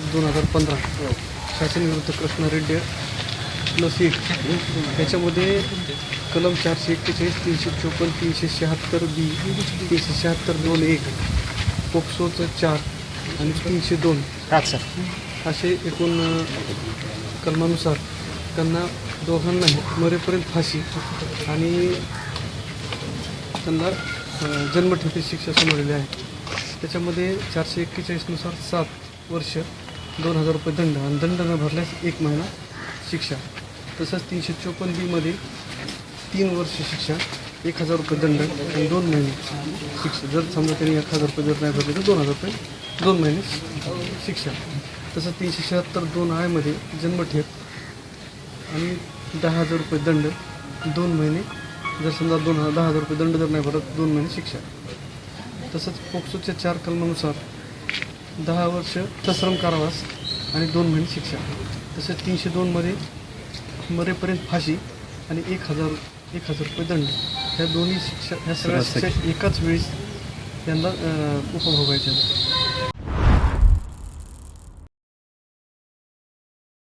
तारीख दोन हजार पंधरा. शासन विरुद्ध कृष्णा रेड्डी प्लस एक. त्याच्यामध्ये कलम चारशे एक्केचाळीस तीनशे चोपन्न तीनशे शहात्तर बी तीनशे शहात्तर दोन एक पोक्सोचं चार आणि तीनशे दोन. सर. असे एकूण कलमानुसार त्यांना दोघांनाही मरेपर्यंत फाशी आणि त्यांना जन्मठेपी शिक्षा सुनावलेली आहे. त्याच्यामध्ये चारशे एक्केचाळीसनुसार सात वर्ष दोन हजार रुपये दंड आणि दंड न भरल्यास एक महिना शिक्षा. तसंच तीनशे चोपन्न बीमध्ये तीन वर्ष शिक्षा एक हजार रुपये दंड आणि दोन महिने शिक्षा. जर समजा त्यांनी एक हजार रुपये जर नाही भरले तर दोन हजार रुपये दोन महिने शिक्षा. तसंच तीनशे शहात्तर दोन आयमध्ये जन्मठेप आणि दहा हजार रुपये दंड दोन महिने. जर समजा दोन हजार दहा हजार रुपये दंड जर नाही भरत दोन महिने शिक्षा. तसंच पोक्सोच्या चार कलमानुसार दहा वर्ष सश्रम कारावास आणि दोन महिने शिक्षा. तसेच तीनशे दोनमध्ये मरेपर्यंत फाशी आणि एक हजार एक हजार रुपये दंड. ह्या दोन्ही शिक्षा ह्या सगळ्या शिक्षा एकाच वेळेस त्यांना उपभोगायच्या.